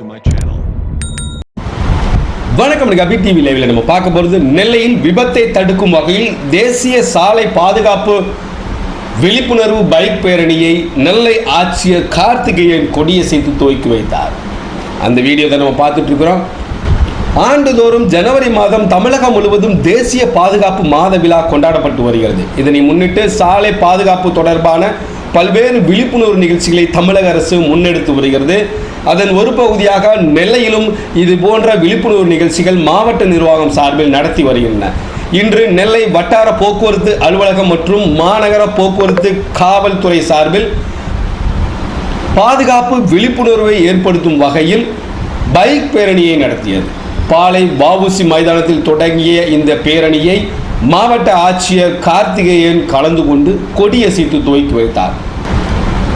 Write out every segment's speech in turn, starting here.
to my channel. வணக்கம் கபி TV லைவில் நம்ம பார்க்க போகிறது நெல்லையில் விபத்தை தடுக்கும் வகையில் தேசிய சாலை பாதுகாப்பு விழிப்புணர்வு பைக் பேரணியை நெல்லை ஆட்சியர் கார்த்திகேயன் கொடியை சேர்த்து துவக்கி வைத்தார். அந்த வீடியோ நம்ம பார்த்துட்டு இருக்கிறோம். ஆண்டுதோறும் ஜனவரி மாதம் தமிழகம் முழுவதும் தேசிய பாதுகாப்பு மாத விழா கொண்டாடப்பட்டு வருகிறது. இதனை முன்னிட்டு சாலை பாதுகாப்பு தொடர்பான பல்வேறு விழிப்புணர்வு நிகழ்ச்சிகளை தமிழக அரசு முன்னெடுத்து வருகிறது. அதன் ஒரு பகுதியாக நெல்லையிலும் இது போன்ற விழிப்புணர்வு நிகழ்ச்சிகள் மாவட்ட நிர்வாகம் சார்பில் நடத்தி வருகின்றன. இன்று நெல்லை வட்டார போக்குவரத்து அலுவலகம் மற்றும் மாநகர போக்குவரத்து காவல்துறை சார்பில் பாதுகாப்பு விழிப்புணர்வை ஏற்படுத்தும் வகையில் பைக் பேரணியை நடத்தியது. பாலை வஉசி மைதானத்தில் தொடங்கிய இந்த பேரணியை மாவட்ட ஆட்சியர் கார்த்திகேயன் கலந்து கொண்டு கொடியசைத்து துவக்கி வைத்தார்.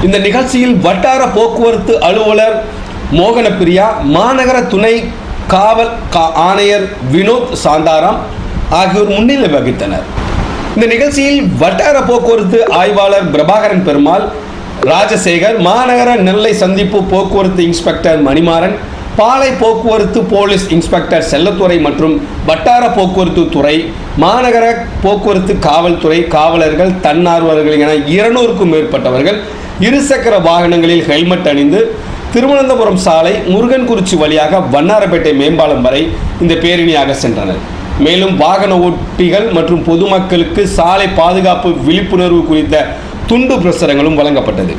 இந்த நிகழ்ச்சியில் வட்டார போக்குவரத்து அலுவலர் மோகனப்பிரியா மாநகர துணை காவல் கா- ஆணையர் வினோத் சாந்தாராம் ஆகியோர் முன்னிலை வகித்தனர். இந்த நிகழ்ச்சியில் வட்டார போக்குவரத்து ஆய்வாளர் பிரபாகரன் பெருமாள் ராஜசேகர் மாநகர நெல்லை சந்திப்பு போக்குவரத்து இன்ஸ்பெக்டர் மணிமாறன் பாலை போக்குவரத்து போலீஸ் இன்ஸ்பெக்டர் செல்லத்துறை மற்றும் வட்டார போக்குவரத்து துறை மாநகர போக்குவரத்து காவல்துறை காவலர்கள் தன்னார்வலர்கள் என இருநூறுக்கும் மேற்பட்டவர்கள் இருசக்கர வாகனங்களில் ஹெல்மெட் அணிந்து திருவனந்தபுரம் சாலை முருகன்குறிச்சி வழியாக வண்ணாரப்பேட்டை மேம்பாலம் வரை இந்த பேரணியாக சென்றனர். மேலும் வாகன ஓட்டிகள் மற்றும் பொதுமக்களுக்கு சாலை பாதுகாப்பு விழிப்புணர்வு குறித்த துண்டு பிரசுரங்களும் வழங்கப்பட்டது.